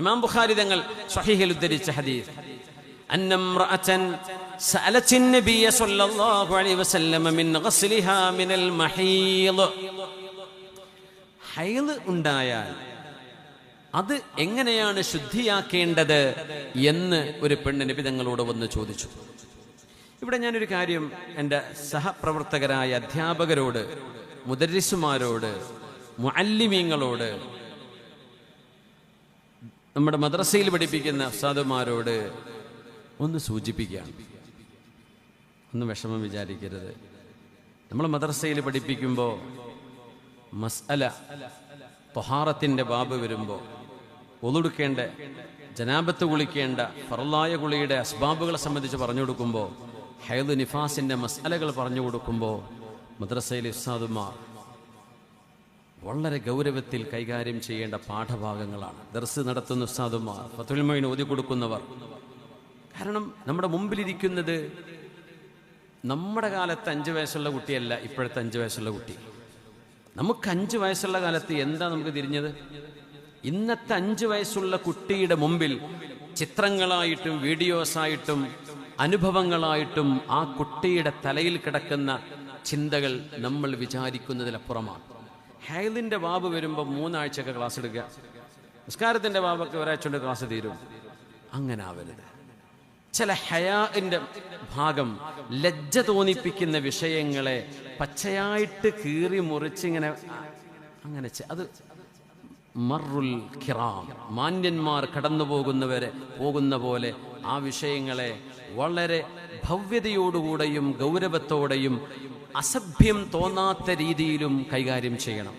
ഇമാം ബുഖാരി തങ്ങൾ സ്വഹീഹിൽ ഉദ്ധരിച്ച ഹദീസ് أن امرأة سألت النبي صلى الله عليه وسلم من غسلها من المحيض ഹൈള് ഉണ്ടായാൽ അത് എങ്ങനെയാണ് ശുദ്ധിയാക്കേണ്ടത് എന്ന് ഒരു പെണ്ണ് നബി തങ്ങളോട് വന്ന് ചോദിച്ചു ഇവിടെ ഞാനൊരു കാര്യം എൻ്റെ സഹപ്രവർത്തകരായ അധ്യാപകരോട് മുദരിസുമാരോട് മുഅല്ലിമീങ്ങളോട് നമ്മുടെ മദ്രസയിൽ പഠിപ്പിക്കുന്ന അഫ്സാദുമാരോട് ഒന്ന് സൂചിപ്പിക്കുകയാണ് ഒന്ന് വിഷമം വിചാരിക്കരുത്. നമ്മൾ മദ്രസയിൽ പഠിപ്പിക്കുമ്പോൾ മസ്അല തൊഹാറത്തിന്റെ ബാബ് വരുമ്പോൾ ഒതുടുക്കേണ്ട ജനാബത്ത് കുളിക്കേണ്ട ഫറലായ കുളിയുടെ അസ്ബാബുകളെ സംബന്ധിച്ച് പറഞ്ഞു കൊടുക്കുമ്പോൾ ഹൈദ് നിഫാസിന്റെ മസ്അലകൾ പറഞ്ഞു കൊടുക്കുമ്പോൾ മദ്രസയിലെ ഉസ്താദുമാർ വളരെ ഗൗരവത്തിൽ കൈകാര്യം ചെയ്യേണ്ട പാഠഭാഗങ്ങളാണ്. ദർസ് നടത്തുന്ന ഉസ്താദുമാർ ഫത്തുൽമൈൻ ഓതി കൊടുക്കുന്നവർ. കാരണം നമ്മുടെ മുമ്പിലിരിക്കുന്നത് നമ്മുടെ കാലത്ത് അഞ്ച് വയസ്സുള്ള കുട്ടിയല്ല ഇപ്പോഴത്തെ അഞ്ച് വയസ്സുള്ള കുട്ടി. നമുക്ക് അഞ്ച് വയസ്സുള്ള കാലത്ത് എന്താ നമുക്ക് തിരിഞ്ഞത്? ഇന്നത്തെ അഞ്ച് വയസ്സുള്ള കുട്ടിയുടെ മുമ്പിൽ ചിത്രങ്ങളായിട്ടും വീഡിയോസായിട്ടും അനുഭവങ്ങളായിട്ടും ആ കുട്ടിയുടെ തലയിൽ കിടക്കുന്ന ചിന്തകൾ നമ്മൾ വിചാരിക്കുന്നതിലപ്പുറമാണ്. ഹൈലിന്റെ ബാബ് വരുമ്പോൾ മൂന്നാഴ്ചയൊക്കെ ക്ലാസ് എടുക്കുക. നിസ്കാരത്തിന്റെ ബാബൊക്കെ ഒരാഴ്ച കൊണ്ട് ക്ലാസ് തീരും. അങ്ങനെ ആവരുത്. ചില ഹയാന്റെ ഭാഗം ലജ്ജ തോന്നിപ്പിക്കുന്ന വിഷയങ്ങളെ പച്ചയായിട്ട് കീറി മുറിച്ചിങ്ങനെ അങ്ങനെ അത് മറുൽ ഖിറാം മാന്യന്മാർ കടന്നു പോകുന്നവരെ പോകുന്ന പോലെ ആ വിഷയങ്ങളെ വളരെ ഭവ്യതയോടുകൂടെയും ഗൗരവത്തോടെയും അസഭ്യം തോന്നാത്ത രീതിയിലും കൈകാര്യം ചെയ്യണം.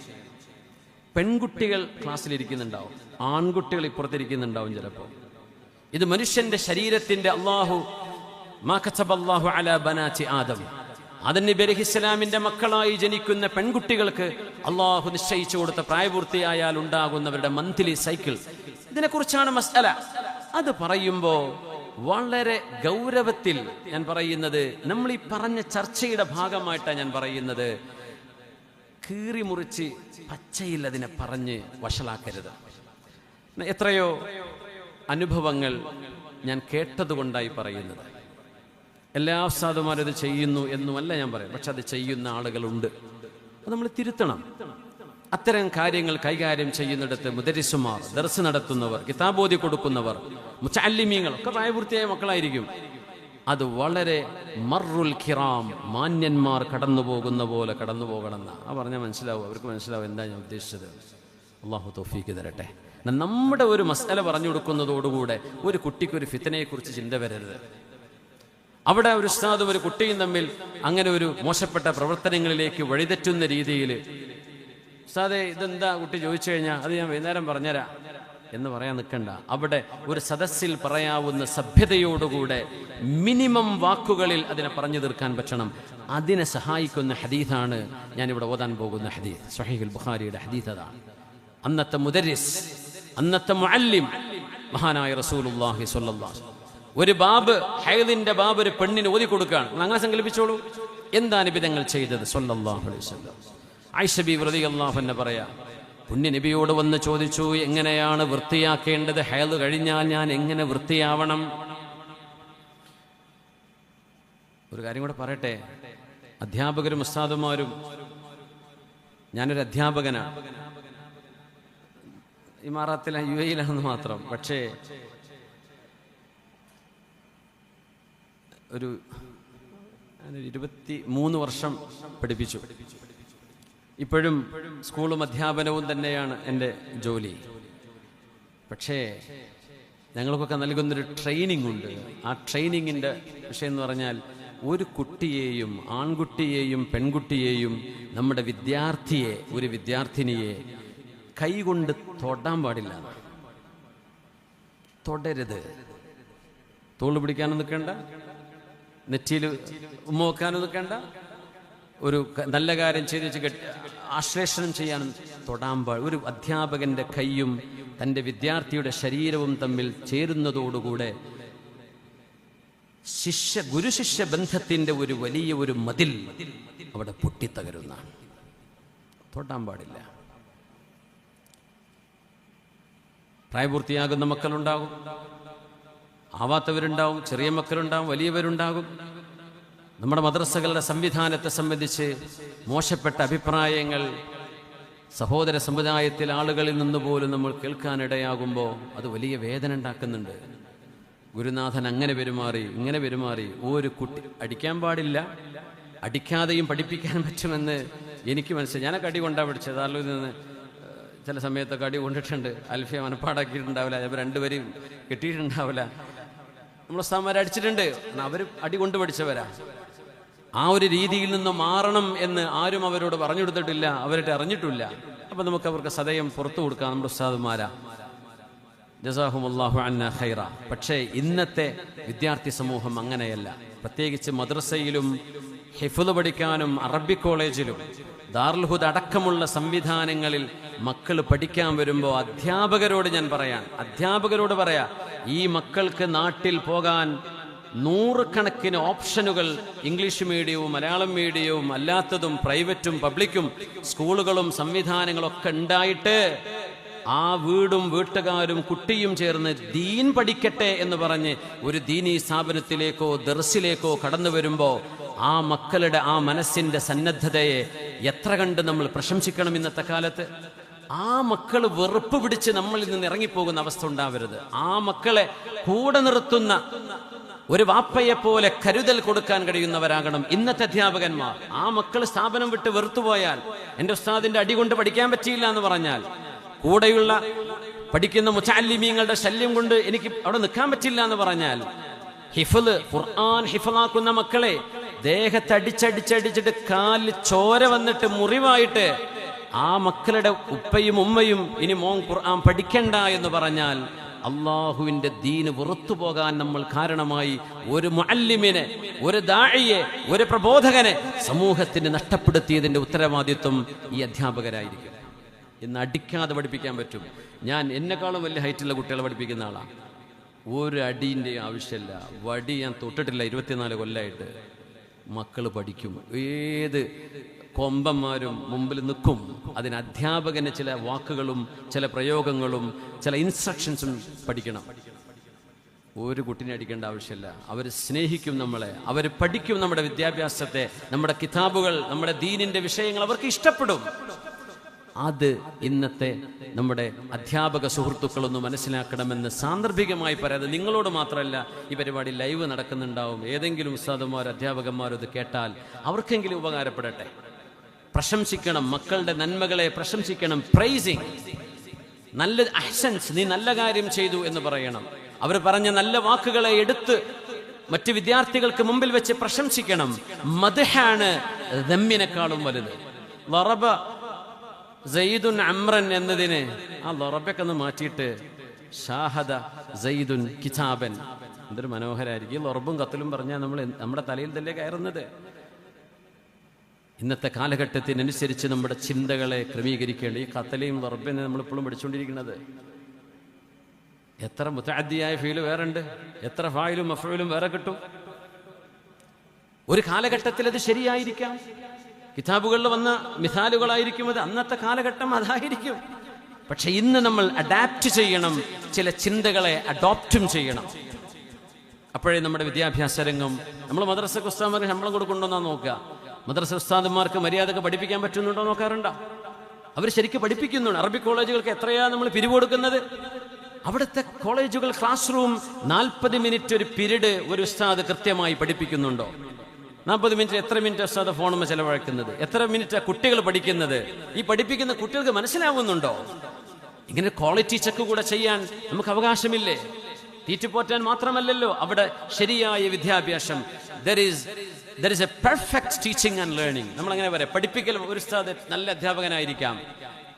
പെൺകുട്ടികൾ ക്ലാസ്സിലിരിക്കുന്നുണ്ടാവും. ആൺകുട്ടികൾ ഇപ്പുറത്തിരിക്കുന്നുണ്ടാവും ചിലപ്പോൾ. ഇത് മനുഷ്യന്റെ ശരീരത്തിന്റെ അള്ളാഹു ബനാറ്റി ആദം. അലൈഹി ഇസ്ലാമിന്റെ മക്കളായി ജനിക്കുന്ന പെൺകുട്ടികൾക്ക് അള്ളാഹു നിശ്ചയിച്ചു കൊടുത്ത പ്രായപൂർത്തിയായാൽ ഉണ്ടാകുന്നവരുടെ മന്ത്ലി സൈക്കിൾ. ഇതിനെക്കുറിച്ചാണ് മസ്അല. അത് പറയുമ്പോൾ വളരെ ഗൗരവത്തിൽ ഞാൻ പറയുന്നത് നമ്മൾ ഈ പറഞ്ഞ ചർച്ചയുടെ ഭാഗമായിട്ടാണ് ഞാൻ പറയുന്നത്. കീറി മുറിച്ച് പച്ചയിൽ അതിനെ പറഞ്ഞ് വഷളാക്കരുത്. എത്രയോ അനുഭവങ്ങൾ ഞാൻ കേട്ടതുകൊണ്ടായി പറയുന്നത്. എല്ലാ ഉസ്താദുമാരും ഇത് ചെയ്യുന്നു എന്നുമല്ല ഞാൻ പറയും പക്ഷെ അത് ചെയ്യുന്ന ആളുകളുണ്ട്. അത് നമ്മൾ തിരുത്തണം. അത്തരം കാര്യങ്ങൾ കൈകാര്യം ചെയ്യുന്നിടത്ത് മുദരിസുമാർ ദർസ് നടത്തുന്നവർ കിതാബോധി കൊടുക്കുന്നവർ മുച്ചാലിമീങ്ങൾ ഒക്കെ പ്രായപൂർത്തിയായ മക്കളായിരിക്കും. അത് വളരെ മറുൽ ഖിറാം മാന്യന്മാർ കടന്നു പോകുന്ന പോലെ കടന്നു പോകണമെന്ന ആ പറഞ്ഞാൽ മനസ്സിലാവും? അവർക്ക് മനസ്സിലാവും എന്താ ഞാൻ ഉദ്ദേശിച്ചത്? അള്ളാഹു തോഫീക്ക് തരട്ടെ. നമ്മുടെ ഒരു മസാല പറഞ്ഞു കൊടുക്കുന്നതോടുകൂടെ ഒരു കുട്ടിക്ക് ഒരു ഫിത്തനെക്കുറിച്ച് ചിന്ത വരരുത്. അവിടെ ഒരു ഉസ്താദും ഒരു കുട്ടിയും തമ്മിൽ അങ്ങനെ ഒരു മോശപ്പെട്ട പ്രവർത്തനങ്ങളിലേക്ക് വഴിതെറ്റുന്ന രീതിയിൽ ഉസ്താദെ ഇതെന്താ കുട്ടി ചോദിച്ചു കഴിഞ്ഞാൽ അത് ഞാൻ വൈകുന്നേരം പറഞ്ഞുതരാം എന്ന് പറയാൻ നിൽക്കണ്ട. അവിടെ ഒരു സദസ്സിൽ പറയാവുന്ന സഭ്യതയോടുകൂടെ മിനിമം വാക്കുകളിൽ അതിനെ പറഞ്ഞു തീർക്കാൻ പറ്റണം. അതിനെ സഹായിക്കുന്ന ഹദീഥാണ് ഞാനിവിടെ ഓതാൻ പോകുന്ന ഹദീദ് സഹീഖുൽ ബുഖാരിയുടെ ഹദീദ് അതാണ് അന്നത്തെ മുദരിസ് അന്നത്തെ മുഅല്ലിം മഹാനായ റസൂലുള്ളാഹി സ്വല്ലല്ലാഹു ഒരു ബാബ് ഹൈദിന്റെ ബാബ് ഒരു പെണ്ണിന് ഓതി കൊടുക്കുകയാണ്. അങ്ങനെ സങ്കല്പിച്ചോളൂ. എന്താണ് വിധങ്ങൾ ചെയ്തത്? സ്വല്ലല്ലാഹു അലൈഹി വസല്ലം. ആയിഷ ബി റളിയല്ലാഹു അൻഹ പറയാ പുണ്യ നബിയോട് വന്ന് ചോദിച്ചു എങ്ങനെയാണ് വൃത്തിയാക്കേണ്ടത്? ഹൈദ് കഴിഞ്ഞാൽ ഞാൻ എങ്ങനെ വൃത്തിയാവണം? ഒരു കാര്യം കൂടെ പറയട്ടെ. അധ്യാപകരും ഉസ്താദുമാരും ഞാനൊരു അധ്യാപകനാണ് ഇമാറാത്തിലെ യു എയിലാണെന്ന് മാത്രം. പക്ഷേ ഒരു ഇരുപത്തി മൂന്ന് വർഷം പഠിപ്പിച്ചു. ഇപ്പോഴും സ്കൂളും അധ്യാപനവും തന്നെയാണ് എന്റെ ജോലി. പക്ഷേ ഞങ്ങൾക്കൊക്കെ നൽകുന്നൊരു ട്രെയിനിങ് ഉണ്ട് ആ ട്രെയിനിങ്ങിന്റെ വിഷയം എന്ന് പറഞ്ഞാൽ ഒരു കുട്ടിയെയും ആൺകുട്ടിയെയും പെൺകുട്ടിയെയും നമ്മുടെ വിദ്യാർത്ഥിയെ ഒരു വിദ്യാർത്ഥിനിയെ കൈകൊണ്ട് തൊടാൻ പാടില്ല. തൊടരുത്. തോൾ പിടിക്കാനും നിൽക്കണ്ട. നെറ്റിയിൽ ഉമ്മ വെക്കാനും നിൽക്കണ്ട. ഒരു നല്ല കാര്യം ചെയ്ത് വെച്ച് ആശ്ലേഷണം ചെയ്യാനും തൊടാൻ ഒരു അധ്യാപകന്റെ കൈയും തന്റെ വിദ്യാർത്ഥിയുടെ ശരീരവും തമ്മിൽ ചേരുന്നതോടുകൂടെ ശിഷ്യ ഗുരുശിഷ്യ ബന്ധത്തിന്റെ ഒരു വലിയ ഒരു മതിൽ അവിടെ പൊട്ടിത്തകരുന്ന തൊട്ടാൻ പാടില്ല പ്രായപൂർത്തിയാകുന്ന മക്കളുണ്ടാകും. ആവാത്തവരുണ്ടാവും ചെറിയ മക്കളുണ്ടാവും വലിയവരുണ്ടാകും. നമ്മുടെ മദ്രസകളുടെ സംവിധാനത്തെ സംബന്ധിച്ച് മോശപ്പെട്ട അഭിപ്രായങ്ങൾ സഹോദര സമുദായത്തിൽ ആളുകളിൽ നിന്ന് പോലും നമ്മൾ കേൾക്കാനിടയാകുമ്പോൾ അത് വലിയ വേദന ഉണ്ടാക്കുന്നുണ്ട്. ഗുരുനാഥൻ അങ്ങനെ പെരുമാറി ഇങ്ങനെ പെരുമാറി. ഒരു കുട്ടി അടിക്കാൻ പാടില്ല. അടിക്കാതെയും പഠിപ്പിക്കാൻ പറ്റുമെന്ന് എനിക്ക് മനസ്സിലായി. ഞാനൊക്കെ അടി കൊണ്ടാ പഠിച്ചത് ആളുകളിൽ നിന്ന് ചില സമയത്തൊക്കെ അടി കൊണ്ടിട്ടുണ്ട്. അൽഫിയ മനപ്പാടാക്കിയിട്ടുണ്ടാവില്ല. ചിലപ്പോൾ രണ്ടുപേരെയും കിട്ടിയിട്ടുണ്ടാവില്ല. നമ്മൾ സ്ഥാമാരെ അടിച്ചിട്ടുണ്ട്. അവർ അടി കൊണ്ട് പഠിച്ചവരാ. ആ ഒരു രീതിയിൽ നിന്ന് മാറണം എന്ന് ആരും അവരോട് പറഞ്ഞു കൊടുത്തിട്ടില്ല അവരുടെ അറിഞ്ഞിട്ടില്ല. അപ്പൊ നമുക്ക് അവർക്ക് സദയം പുറത്തു കൊടുക്കാം നമ്മുടെ ഉസ്താദുമാരാ. ജസാഹുമുല്ലാഹു അന്ന ഖൈറ. പക്ഷേ ഇന്നത്തെ വിദ്യാർത്ഥി സമൂഹം അങ്ങനെയല്ല. പ്രത്യേകിച്ച് മദ്രസയിലും ഹിഫുദ് പഠിക്കാനും അറബി കോളേജിലും ദാർൽഹുദ് അടക്കമുള്ള സംവിധാനങ്ങളിൽ മക്കൾ പഠിക്കാൻ വരുമ്പോൾ അധ്യാപകരോട് ഞാൻ പറയാൻ അധ്യാപകരോട് പറയാ ഈ മക്കൾക്ക് നാട്ടിൽ പോകാൻ നൂറുകണക്കിന് ഓപ്ഷനുകൾ ഇംഗ്ലീഷ് മീഡിയവും മലയാളം മീഡിയവും അല്ലാത്തതും പ്രൈവറ്റും പബ്ലിക്കും സ്കൂളുകളും സംവിധാനങ്ങളും ഒക്കെ ഉണ്ടായിട്ട് ആ വീടും വീട്ടുകാരും കുട്ടിയും ചേർന്ന് ദീൻ പഠിക്കട്ടെ എന്ന് പറഞ്ഞ് ഒരു ദീനീ സ്ഥാപനത്തിലേക്കോ ദർസിലേക്കോ കടന്നു വരുമ്പോൾ ആ മക്കളുടെ ആ മനസ്സിന്റെ സന്നദ്ധതയെ എത്ര കണ്ട് നമ്മൾ പ്രശംസിക്കണം ഇന്നത്തെ കാലത്ത്? ആ മക്കൾ വെറുപ്പ് പിടിച്ച് നമ്മളിൽ നിന്ന് ഇറങ്ങിപ്പോകുന്ന അവസ്ഥ ഉണ്ടാവരുത്. ആ മക്കളെ കൂടെ നിർത്തുന്ന ഒരു വാപ്പയെ പോലെ കരുതൽ കൊടുക്കാൻ കഴിയുന്നവരാകണം ഇന്നത്തെ അധ്യാപകന്മാർ. ആ മക്കൾ സ്ഥാപനം വിട്ട് വെറുത്തുപോയാൽ എന്റെ ഉസ്താദിന്റെ അടി കൊണ്ട് പഠിക്കാൻ പറ്റിയില്ല എന്ന് പറഞ്ഞാൽ കൂടെയുള്ള പഠിക്കുന്ന മുച്ചാലിമീങ്ങളുടെ ശല്യം കൊണ്ട് എനിക്ക് അവിടെ നിൽക്കാൻ പറ്റില്ല എന്ന് പറഞ്ഞാൽ ഹിഫൽ ഖുർആൻ ഹിഫലാക്കുന്ന മക്കളെ ദേഹത്തടിച്ചടിച്ചടിച്ചിട്ട് കാലിൽ ചോര വന്നിട്ട് മുറിവായിട്ട് ആ മക്കളുടെ ഉപ്പയും ഉമ്മയും ഇനി മോൻ ഖുർആൻ പഠിക്കണ്ട എന്ന് പറഞ്ഞാൽ അള്ളാഹുവിന്റെ ദീന് പുറത്തു പോകാൻ നമ്മൾ കാരണമായി ഒരു മുഅല്ലിമിനെ ഒരു ദാഴിയെ ഒരു പ്രബോധകനെ സമൂഹത്തിന് നഷ്ടപ്പെടുത്തിയതിന്റെ ഉത്തരവാദിത്വം ഈ അധ്യാപകരായിരിക്കും. ഇന്ന് അടിക്കാതെ പഠിപ്പിക്കാൻ പറ്റും. ഞാൻ എന്നെക്കാളും വലിയ ഹൈറ്റുള്ള കുട്ടികളെ പഠിപ്പിക്കുന്ന ആളാണ് ഒരു അടീന്റെ ആവശ്യമില്ല വടി ഞാൻ തൊട്ടിട്ടില്ല. ഇരുപത്തിനാല് കൊല്ലമായിട്ട് മക്കൾ പഠിക്കും. ഏത് കൊമ്പന്മാരും മുമ്പിൽ നിൽക്കും. അതിന് അധ്യാപകന് ചില വാക്കുകളും ചില പ്രയോഗങ്ങളും ചില ഇൻസ്ട്രക്ഷൻസും പഠിക്കണം. ഒരു കുട്ടിനെ അടിക്കേണ്ട ആവശ്യമില്ല. അവർ സ്നേഹിക്കും നമ്മളെ. അവർ പഠിക്കും നമ്മുടെ വിദ്യാഭ്യാസത്തെ. നമ്മുടെ കിതാബുകൾ നമ്മുടെ ദീനിന്റെ വിഷയങ്ങൾ അവർക്ക് ഇഷ്ടപ്പെടും. അത് ഇന്നത്തെ നമ്മുടെ അധ്യാപക സുഹൃത്തുക്കളൊന്ന് മനസ്സിലാക്കണമെന്ന് സാന്ദർഭികമായി പറയാതെ നിങ്ങളോട് മാത്രമല്ല ഈ പരിപാടി ലൈവ് നടക്കുന്നുണ്ടാവും. ഏതെങ്കിലും ഉസ്താദന്മാരോ അധ്യാപകന്മാരോ ഇത് കേട്ടാൽ അവർക്കെങ്കിലും ഉപകാരപ്പെടട്ടെ. പ്രശംസിക്കണം മക്കളുടെ നന്മകളെ പ്രശംസിക്കണം പ്രൈസിങ് നല്ല അഹ്സൻസ് നീ നല്ല കാര്യം ചെയ്തു എന്ന് പറയണം. അവർ പറഞ്ഞ നല്ല വാക്കുകളെ എടുത്ത് മറ്റ് വിദ്യാർത്ഥികൾക്ക് മുമ്പിൽ വെച്ച് പ്രശംസിക്കണം. മദ്ഹാണ് ദമ്മിനെക്കാളും വലുത്. വറബ സയ്യിദുൻ അമ്രൻ എന്നതിന് ആ ലൊറബൊക്കെ ഒന്ന് മാറ്റിയിട്ട് ഷാഹദ സയ്യിദുൻ കിതാബൻ. എന്തൊരു മനോഹരായിരിക്കും. ലൊറബും കത്തലും പറഞ്ഞാൽ നമ്മൾ നമ്മുടെ തലയിൽ തന്നെ കയറുന്നത്. ഇന്നത്തെ കാലഘട്ടത്തിനനുസരിച്ച് നമ്മുടെ ചിന്തകളെ ക്രമീകരിക്കേണ്ട ഈ കത്തലയും റബ്ബിനെ നമ്മളിപ്പോഴും പഠിച്ചുകൊണ്ടിരിക്കുന്നത്. എത്ര മുത്താദ്യായ ഫീൽ വേറെ ഉണ്ട് എത്ര ഫായിലും മഫയിലും വേറെ കിട്ടും? ഒരു കാലഘട്ടത്തിൽ അത് ശരിയായിരിക്കാം. കിതാബുകളിൽ വന്ന മിസാലുകളായിരിക്കും അത്. അന്നത്തെ കാലഘട്ടം അതായിരിക്കും. പക്ഷെ ഇന്ന് നമ്മൾ അഡാപ്റ്റ് ചെയ്യണം. ചില ചിന്തകളെ അഡോപ്റ്റും ചെയ്യണം. അപ്പോഴേ നമ്മുടെ വിദ്യാഭ്യാസ രംഗം നമ്മൾ മദ്രസ ഉസ്താദന്മാർക്ക് ശമ്പളം കൊടുക്കുന്നുണ്ടോ നോക്കുക. മദ്രസ ഉസ്താദന്മാർക്ക് മര്യാദയ്ക്ക് പഠിപ്പിക്കാൻ പറ്റുന്നുണ്ടോ നോക്കാറുണ്ടോ? അവർ ശരിക്കും പഠിപ്പിക്കുന്നുണ്ട്. അറബി കോളേജുകൾക്ക് എത്രയാ നമ്മൾ പിരിവ് കൊടുക്കുന്നത്? അവിടുത്തെ കോളേജുകൾ ക്ലാസ് റൂം നാൽപ്പത് മിനിറ്റ് ഒരു പിരീഡ് ഒരു ഉസ്താദ് കൃത്യമായി പഠിപ്പിക്കുന്നുണ്ടോ? നാൽപ്പത് മിനിറ്റ് എത്ര മിനിറ്റ് ഉസ്താദ് ഫോണുമ്മ ചെലവഴിക്കുന്നത്? എത്ര മിനിറ്റ് കുട്ടികൾ പഠിക്കുന്നത്? ഈ പഠിപ്പിക്കുന്ന കുട്ടികൾക്ക് മനസ്സിലാവുന്നുണ്ടോ? ഇങ്ങനെ ക്വാളിറ്റി ചെക്ക് കൂടെ ചെയ്യാൻ നമുക്ക് അവകാശമില്ലേ? തീറ്റുപോറ്റാൻ മാത്രമല്ലല്ലോ അവിടെ ശരിയായ വിദ്യാഭ്യാസം. There is there is a perfect teaching and learning നമ്മൾ അങ്ങനെ പറയാം. പഠിപ്പിക്കൽ ഒരു ഉസ്താദ് നല്ല അധ്യാപകനായിരിക്കാം.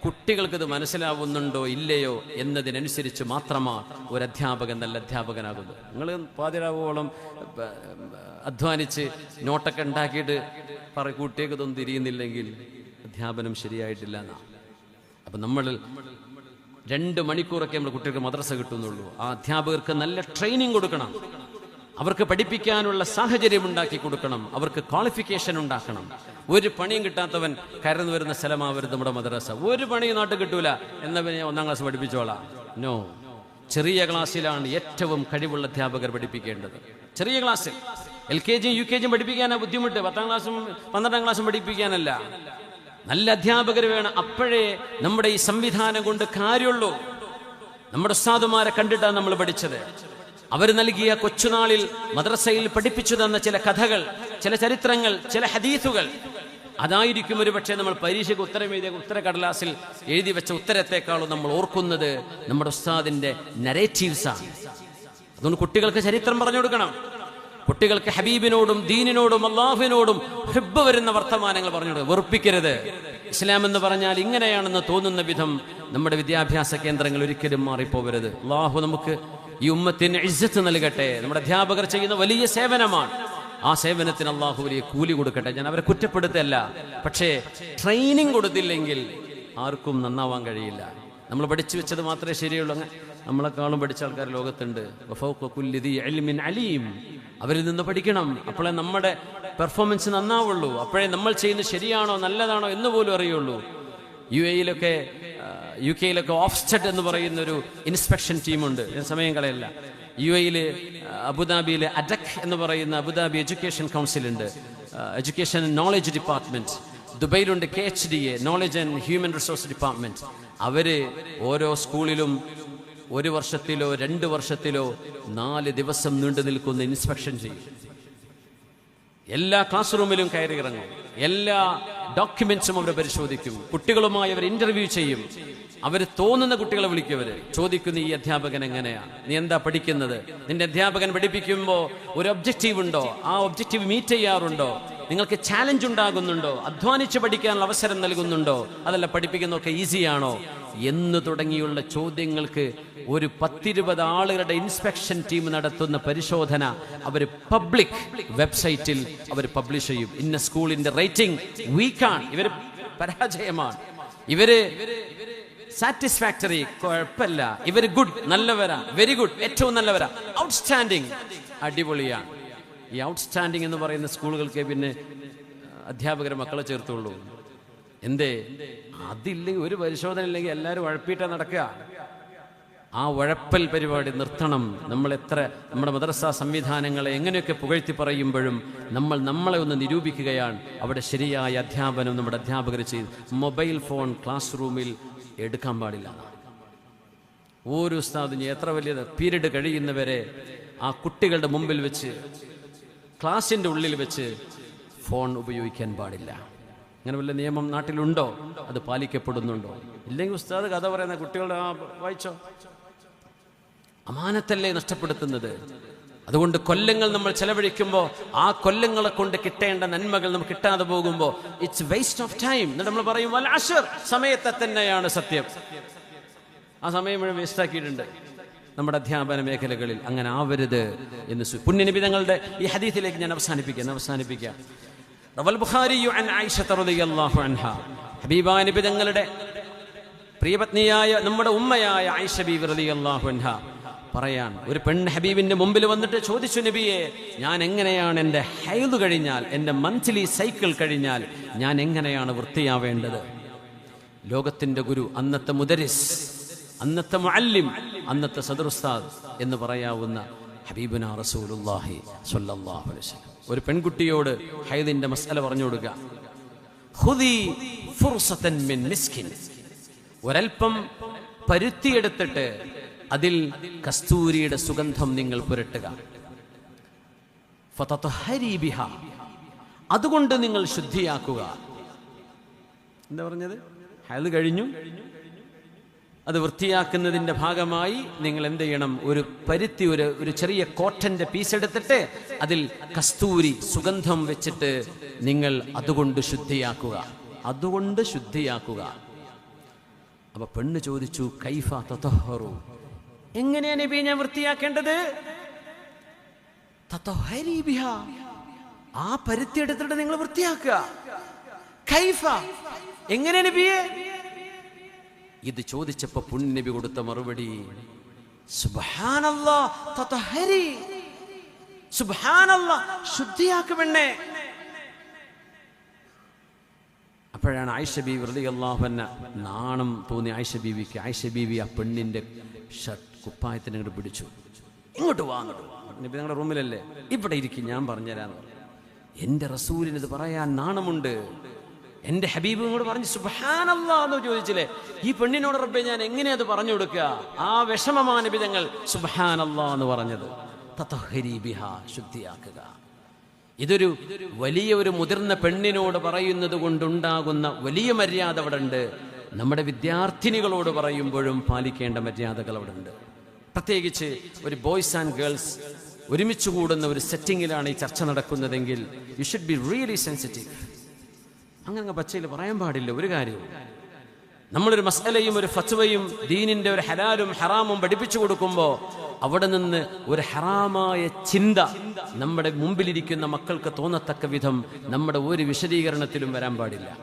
കുട്ടികൾക്ക് ഇത് മനസ്സിലാവുന്നുണ്ടോ ഇല്ലയോ എന്നതിനനുസരിച്ച് മാത്രമാണ് ഒരു അധ്യാപകൻ നല്ല അധ്യാപകനാകുന്നത്. നിങ്ങൾ പാതിരാവോളം അധ്വാനിച്ച് നോട്ടൊക്കെ ഉണ്ടാക്കിയിട്ട് പറ കുട്ടികൾക്ക് ഇതൊന്നും തിരിയുന്നില്ലെങ്കിൽ അധ്യാപനം ശരിയായിട്ടില്ല എന്നാ. അപ്പം നമ്മൾ രണ്ട് മണിക്കൂറൊക്കെ നമ്മൾ കുട്ടികൾക്ക് മദ്രസ കിട്ടുന്നുള്ളൂ. ആ അധ്യാപകർക്ക് നല്ല ട്രെയിനിങ് കൊടുക്കണം. അവർക്ക് പഠിപ്പിക്കാനുള്ള സാഹചര്യം ഉണ്ടാക്കി കൊടുക്കണം. അവർക്ക് ക്വാളിഫിക്കേഷൻ ഉണ്ടാക്കണം. ഒരു പണിയും കിട്ടാത്തവൻ കയറുന്നു വരുന്ന സ്ഥലമാവരുത് നമ്മുടെ മദ്രസ. ഒരു പണിയും നാട്ടിൽ കിട്ടൂല. എന്നവനെ ഒന്നാം ക്ലാസ് പഠിപ്പിച്ചോളാം. നോ ചെറിയ ക്ലാസ്സിലാണ് ഏറ്റവും കഴിവുള്ള അധ്യാപകർ പഠിപ്പിക്കേണ്ടത്. ചെറിയ ക്ലാസ്സിൽ. എൽ കെ ജിയും യു കെ ജിയും പഠിപ്പിക്കാനാണ് ബുദ്ധിമുട്ട്. പത്താം ക്ലാസ്സും പന്ത്രണ്ടാം ക്ലാസ്സും പഠിപ്പിക്കാനല്ല. നല്ല അധ്യാപകർ വേണം. അപ്പോഴേ നമ്മുടെ ഈ സംവിധാനം കൊണ്ട് കാര്യമുള്ളൂ. നമ്മുടെ ഉസ്താദുമാരെ കണ്ടിട്ടാണ് നമ്മൾ പഠിച്ചത്. അവർ നൽകിയ കൊച്ചുനാളിൽ മദ്രസയിൽ പഠിപ്പിച്ചു തന്ന ചില കഥകൾ ചില ചരിത്രങ്ങൾ ചില ഹദീസുകൾ. അതായിരിക്കും ഒരു പക്ഷേ നമ്മൾ പരീക്ഷയ്ക്ക് ഉത്തരം എഴുതിയ ഉത്തരക്കടലാസിൽ എഴുതി വെച്ച ഉത്തരത്തെക്കാളും നമ്മൾ ഓർക്കുന്നത് നമ്മുടെ ഉസ്താദിന്റെ നരേറ്റീവ്സാണ് അതുകൊണ്ട് കുട്ടികൾക്ക് ചരിത്രം പറഞ്ഞു കൊടുക്കണം. കുട്ടികൾക്ക് ഹബീബിനോടും ദീനിനോടും അള്ളാഹുവിനോടും ഹിബ് വരുന്ന വർത്തമാനങ്ങൾ പറഞ്ഞു കൊടുക്കുക വെറുപ്പിക്കരുത്. ഇസ്ലാം എന്ന് പറഞ്ഞാൽ ഇങ്ങനെയാണെന്ന് തോന്നുന്ന വിധം നമ്മുടെ വിദ്യാഭ്യാസ കേന്ദ്രങ്ങൾ ഒരിക്കലും മാറിപ്പോവരുത് അള്ളാഹു നമുക്ക് ഈ ഉമ്മത്തിന് ഇജ്ജത്ത് നൽകട്ടെ. നമ്മുടെ അധ്യാപകർ ചെയ്യുന്ന വലിയ സേവനമാണ്. ആ സേവനത്തിന് അള്ളാഹു വലിയ കൂലി കൊടുക്കട്ടെ. ഞാൻ അവരെ കുറ്റപ്പെടുത്തല്ല. പക്ഷേ ട്രെയിനിങ് കൊടുത്തില്ലെങ്കിൽ ആർക്കും നന്നാവാൻ കഴിയില്ല. നമ്മൾ പഠിച്ചു വെച്ചത് മാത്രമേ ശരിയുള്ളൂ. നമ്മളെക്കാളും പഠിച്ച ആൾക്കാർ ലോകത്തുണ്ട്. അലീം. അവരിൽ നിന്ന് പഠിക്കണം. അപ്പോഴേ നമ്മുടെ പെർഫോമൻസ് നന്നാവുള്ളൂ. അപ്പോഴേ നമ്മൾ ചെയ്യുന്നത് ശരിയാണോ നല്ലതാണോ എന്ന് പോലും അറിയുള്ളൂ. യു എയിലൊക്കെ യു കെയിലൊക്കെ ഓഫ്സ്റ്റഡ് എന്ന് പറയുന്ന ഒരു ഇൻസ്പെക്ഷൻ ടീമുണ്ട്. സമയം കളയില്ല. യു എയിൽ അബുദാബിയിലെ അഡക് എന്ന് പറയുന്ന അബുദാബി എഡ്യൂക്കേഷൻ കൗൺസിൽ ഉണ്ട് education knowledge department. ദുബൈയിലുണ്ട് K H D A knowledge and human resource department. അവർ ഓരോ സ്കൂളിലും ഒരു വർഷത്തിലോ രണ്ട് വർഷത്തിലോ നാല് ദിവസം നീണ്ടു നിൽക്കുന്ന ഇൻസ്പെക്ഷൻ ചെയ്യും. എല്ലാ ക്ലാസ് റൂമിലും കയറി ഇറങ്ങും എല്ലാ ഡോക്യുമെന്റ്സും അവർ പരിശോധിക്കും. കുട്ടികളുമായി അവർ ഇന്റർവ്യൂ ചെയ്യും. അവർ തോന്നുന്ന കുട്ടികളെ വിളിക്കവര് ചോദിക്കുന്ന ഈ അധ്യാപകൻ എങ്ങനെയാണ് നീ എന്താ പഠിക്കുന്നത്? നിന്റെ അധ്യാപകൻ പഠിപ്പിക്കുമ്പോൾ ഒരു ഒബ്ജക്റ്റീവ് ഉണ്ടോ? ആ ഒബ്ജക്റ്റീവ് മീറ്റ് ചെയ്യാറുണ്ടോ? നിങ്ങൾക്ക് ചാലഞ്ച് ഉണ്ടാകുന്നുണ്ടോ? അധ്വാനിച്ച് പഠിക്കാനുള്ള അവസരം നൽകുന്നുണ്ടോ? അതല്ല പഠിപ്പിക്കുന്നതൊക്കെ ഈസിയാണോ എന്ന് തുടങ്ങിയുള്ള ചോദ്യങ്ങൾക്ക് ഒരു പത്തിരുപത് ആളുകളുടെ ഇൻസ്പെക്ഷൻ ടീം നടത്തുന്ന പരിശോധന അവർ പബ്ലിക് വെബ്സൈറ്റിൽ അവർ പബ്ലിഷ് ചെയ്യും. ഇന്ന സ്കൂളിന്റെ റേറ്റിംഗ് വീക്കാണ് ഇവർ പരാജയമാണ്. ഇവർ സാറ്റിസ്ഫാക്ടറി കുഴപ്പമില്ല. ഇവർ ഗുഡ് നല്ലവരാ. വെരി ഗുഡ് ഏറ്റവും നല്ലവരാ. ഔട്ട്സ്റ്റാൻഡിങ് അടിപൊളിയാണ്. ഈ ഔട്ട്സ്റ്റാൻഡിംഗ് എന്ന് പറയുന്ന സ്കൂളുകൾക്ക് പിന്നെ അധ്യാപകരെ മക്കളെ ചേർത്തുള്ളൂ. എന്തേ? അതില്ലെങ്കിൽ ഒരു പരിശോധന ഇല്ലെങ്കിൽ എല്ലാവരും ഉഴപ്പിയിട്ടാ നടക്കുക. ആ ഉഴപ്പൽ പരിപാടി നിർത്തണം. നമ്മൾ എത്ര നമ്മുടെ മദ്രസ സംവിധാനങ്ങളെ എങ്ങനെയൊക്കെ പുകഴ്ത്തി പറയുമ്പോഴും നമ്മൾ നമ്മളെ ഒന്ന് നിരൂപിക്കുകയാണ്. അവിടെ ശരിയായ അധ്യാപനം നമ്മുടെ അധ്യാപകർ ചെയ്ത്. മൊബൈൽ ഫോൺ ക്ലാസ് റൂമിൽ എടുക്കാൻ പാടില്ല. ഓരോ ഉസ്താദിന് എത്ര വലിയ പീരീഡ് കഴിയുന്നവരെ ആ കുട്ടികളുടെ മുമ്പിൽ വെച്ച് ക്ലാസിന്റെ ഉള്ളിൽ വെച്ച് ഫോൺ ഉപയോഗിക്കാൻ പാടില്ല. അങ്ങനെ വല്ല നിയമം നാട്ടിലുണ്ടോ? അത് പാലിക്കപ്പെടുന്നുണ്ടോ? ഇല്ലെങ്കിൽ ഉസ്താദ് കഥ പറയുന്ന കുട്ടികളുടെ ആ വായിച്ചോ? അമാനത്തല്ലേ നഷ്ടപ്പെടുത്തുന്നത്? അതുകൊണ്ട് കൊല്ലങ്ങൾ നമ്മൾ ചെലവഴിക്കുമ്പോൾ ആ കൊല്ലങ്ങളെ കൊണ്ട് കിട്ടേണ്ട നന്മകൾ നമുക്ക് കിട്ടാതെ പോകുമ്പോൾ ഇറ്റ്സ് വേസ്റ്റ് ഓഫ് ടൈം എന്നിട്ട് നമ്മൾ പറയും "വൽ അഷർ സമയത്തെ തന്നെയാണ് സത്യം. ആ സമയം വേസ്റ്റ് ആക്കിയിട്ടുണ്ട്. നമ്മുടെ അധ്യാപന മേഖലകളിൽ അങ്ങനെ ആവരുത് എന്ന് സു- പുണ്യനബി തങ്ങളുടെ ഈ ഹദീസിലേക്ക് ഞാൻ അവസാനിപ്പിക്കാം അവസാനിപ്പിക്കാം. റവൽ തങ്ങളുടെ പ്രിയപത്നിയായ നമ്മുടെ ഉമ്മയായ ആയിഷ ബി റളിയല്ലാഹു അൻഹ പറയാൻ ഒരു പെൺ ഹബീബിന്റെ മുമ്പിൽ വന്നിട്ട് ചോദിച്ചു നബിയെ ഞാൻ എങ്ങനെയാണ് എന്റെ ഹൈദ് കഴിഞ്ഞാൽ എന്റെ മന്ത്ലി സൈക്കിൾ കഴിഞ്ഞാൽ ഞാൻ എങ്ങനെയാണ് വൃത്തിയാവേണ്ടത്? ലോകത്തിന്റെ ഗുരു അന്നത്തെ മുദരിസ് അന്നത്തെ മുഅല്ലിം അന്നത്തെ സദറുസ്താദ് എന്ന് പറയാവുന്ന ഹബീബുന റസൂലുള്ളാഹി സ്വല്ലല്ലാഹു അലൈഹി വസല്ലം. ഒരു പെൺകുട്ടിയോട് ഹൈദിന്റെ മസ്അല പറഞ്ഞു കൊടുക്കുക. ഖുദി ഫുർസതൻ മിൻ മിസ്കിൻ. ഒരൽപ്പം പരുത്തിയെടുത്തിട്ട് അതിൽ കസ്തൂരിയുടെ സുഗന്ധം നിങ്ങൾ പുരട്ടുക. അതുകൊണ്ട് നിങ്ങൾ ശുദ്ധിയാക്കുക. എന്താ പറഞ്ഞത്? അത് കഴിഞ്ഞു. അത് വൃത്തിയാക്കുന്നതിന്റെ ഭാഗമായി നിങ്ങൾ എന്ത് ചെയ്യണം? ഒരു പരുത്തി ഒരു ഒരു ചെറിയ കോട്ടന്റെ പീസ് എടുത്തിട്ട് അതിൽ കസ്തൂരി സുഗന്ധം വെച്ചിട്ട് നിങ്ങൾ അതുകൊണ്ട് ശുദ്ധിയാക്കുക. അതുകൊണ്ട് ശുദ്ധിയാക്കുക. അപ്പൊ പെണ്ണ് ചോദിച്ചു കൈഫ തതഹറു? എങ്ങനെയാണ് നബി ഞാൻ വൃത്തിയാക്കേണ്ടത്? ആ പരുത്തി എടുത്തിട്ട് നിങ്ങൾ വൃത്തിയാക്കുക. കൈഫ. എങ്ങനെ നബിയെ? ഇത് ചോദിച്ചപ്പോ പുണ്യനബി കൊടുത്ത മറുപടി സുബ്ഹാനല്ലാ തതഹരി. സുബ്ഹാനല്ലാ ശുദ്ധിയാക്ക് പെണ്ണെ അപ്പോഴാണ് ആയിഷ ബീവി വെറുതെ നാണം തോന്നി ആയിഷ ബീവിക്ക്. ആയിഷ ബീവി ആ പെണ്ണിന്റെ ഷർട്ട് കുപ്പായത്തിന് ഇങ്ങോട്ട് പിടിച്ചു. ഇങ്ങോട്ട് വാ നബി നിങ്ങളുടെ റൂമിലല്ലേ? ഇവിടെ ഇരിക്കും ഞാൻ പറഞ്ഞുതരാന്ന് എന്റെ റസൂലിന് ഇത് പറയാൻ നാണമുണ്ട്. എന്റെ ഹബീബ് ഇങ്ങോട്ട് പറഞ്ഞു സുബാനല്ലാ എന്ന് ചോദിച്ചില്ലേ? ഈ പെണ്ണിനോട് റബ്ബെ ഞാൻ എങ്ങനെ അത് പറഞ്ഞു കൊടുക്കുക? ആ വിഷമമാണ് നബിതങ്ങൾ സുബാനല്ലാ എന്ന് പറഞ്ഞത്. ശുദ്ധിയാക്കുക. ഇതൊരു വലിയ ഒരു മുതിർന്ന പെണ്ണിനോട് പറയുന്നത് കൊണ്ടുണ്ടാകുന്ന വലിയ മര്യാദ അവിടെ ഉണ്ട്. നമ്മുടെ വിദ്യാർത്ഥിനികളോട് പറയുമ്പോഴും പാലിക്കേണ്ട മര്യാദകൾ അവിടെ ഉണ്ട്. പ്രത്യേകിച്ച് ഒരു ബോയ്സ് ആൻഡ് ഗേൾസ് ഒരുമിച്ച് കൂടുന്ന ഒരു സെറ്റിങ്ങിലാണ് ഈ ചർച്ച നടക്കുന്നതെങ്കിൽ you should be really sensitive അങ്ങനെ പച്ചയിൽ പറയാൻ പാടില്ല ഒരു കാര്യവും. നമ്മളൊരു മസലയും ഒരു ഫത്വയും ദീനിന്റെ ഒരു ഹലാലും ഹറാമും പഠിപ്പിച്ചു കൊടുക്കുമ്പോൾ അവിടെ നിന്ന് ഒരു ഹറാമായ ചിന്ത നമ്മുടെ മുമ്പിലിരിക്കുന്ന മക്കൾക്ക് തോന്നത്തക്ക വിധം നമ്മുടെ ഒരു വിശദീകരണത്തിലും വരാൻ പാടില്ല.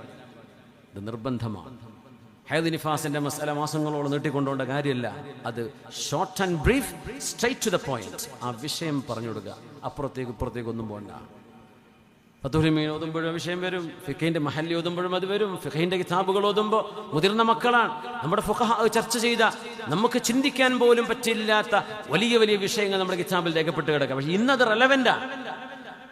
ഇത് നിർബന്ധമാണ്. ഹൈദ് നിഫാസിന്റെ മസല മാസങ്ങളോളം നീട്ടിക്കൊണ്ടുകൊണ്ട കാര്യമല്ല. അത് short and brief straight to the point ആ വിഷയം പറഞ്ഞു കൊടുക്കുക അപ്പുറത്തേക്ക് ഇപ്പുറത്തേക്ക് ഒന്നും പോകണ്ട ഫതുഹുമീൻ ഓതുമ്പോഴും വിഷയം വരും ഫിഖൈന്റെ മഹല്ലി ഓതുമ്പോഴും അത് വരും ഫിഖൈന്റെ കിതാബുകൾ ഓതുമ്പോൾ മുതിർന്ന മക്കളാണ്. നമ്മുടെ ഫുഖഹ ചർച്ച ചെയ്ത നമുക്ക് ചിന്തിക്കാൻ പോലും പറ്റില്ലാത്ത വലിയ വലിയ വിഷയങ്ങൾ നമ്മുടെ കിതാബിൽ രേഖപ്പെട്ട് കിടക്കാം. പക്ഷെ ഇന്നത് റെലവെന്റാ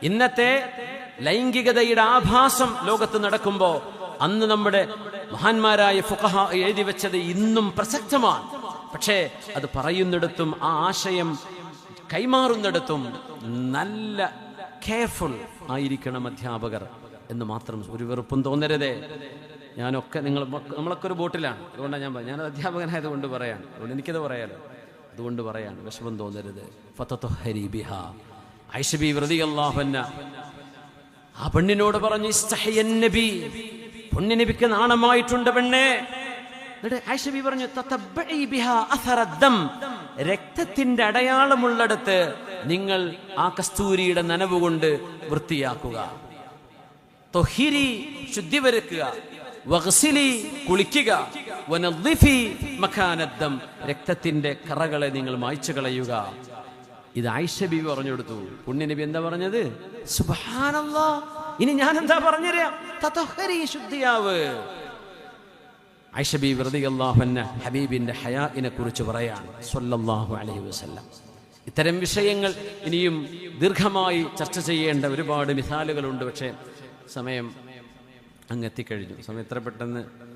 ഇന്നത്തെ ലൈംഗികതയുടെ ആഭാസം ലോകത്ത് നടക്കുമ്പോൾ അന്ന് നമ്മുടെ മഹാന്മാരായ ഫുഖഹ എഴുതി വെച്ചത് ഇന്നും പ്രസക്തമാണ്. പക്ഷേ അത് പറയുന്നിടത്തും ആ ആശയം കൈമാറുന്നിടത്തും നല്ല കെയർഫുൾ ആയിരിക്കണം അധ്യാപകർ എന്ന് മാത്രം ഒരു വെറുപ്പും തോന്നരുതേ. ഞാനൊക്കെ നിങ്ങൾ നമ്മളൊക്കെ ഒരു ബോട്ടിലാണ്. അതുകൊണ്ടാണ് ഞാൻ പറഞ്ഞത്. ഞാനത് അധ്യാപകനായത് കൊണ്ട് പറയാണ് അതുകൊണ്ട് എനിക്കത് പറയാലോ. അതുകൊണ്ട് പറയാണ് വിഷമം തോന്നരുത്. ഫതത്വഹരി ബിഹ. ഐഷബി വ്രതി അള്ളാഹന്ന ആ പെണ്ണിനോട് പറഞ്ഞു "ഇസ്തഹയ്യൻ നബി. പൊണ്ണി നബിക്ക് നാണമായിട്ടുണ്ട് പെണ്ണേ. ആയിഷബി പറഞ്ഞു. രക്തത്തിന്റെ അടയാളമുള്ളിടത്ത് നിങ്ങൾ ആ കസ്തൂരിയുടെ നനവുകൊണ്ട് വൃത്തിയാക്കുക. തൊഹിരി ശുദ്ധി വരുക്കുക വഗ്സിലി കുളിക്കുക. വനദ്ദിഫി മഖാനദ്ദം. രക്തത്തിന്റെ കറകളെ നിങ്ങൾ മായ്ച്ചു കളയുക. ഇത് ആയിഷ ബി പറഞ്ഞു കൊടുത്തു പുണ്യ നബി എന്താ പറഞ്ഞത്? സുബാനല്ലോ ഇനി ഞാൻ എന്താ പറഞ്ഞുതരാം ശുദ്ധിയാവ്. ആയിഷ ബിബി റളിയല്ലാഹുഅൻഹ ഹബീബിന്റെ ഹയാഇനെ കുറിച്ച് പറയാണ്. സൊല്ലാഹു അലഹി വസല്ലം. ഇത്തരം വിഷയങ്ങൾ ഇനിയും ദീർഘമായി ചർച്ച ചെയ്യേണ്ട ഒരുപാട് മിസാലുകളുണ്ട്. പക്ഷേ സമയം അങ്ങെത്തിക്കഴിഞ്ഞു സമയം എത്ര പെട്ടെന്ന്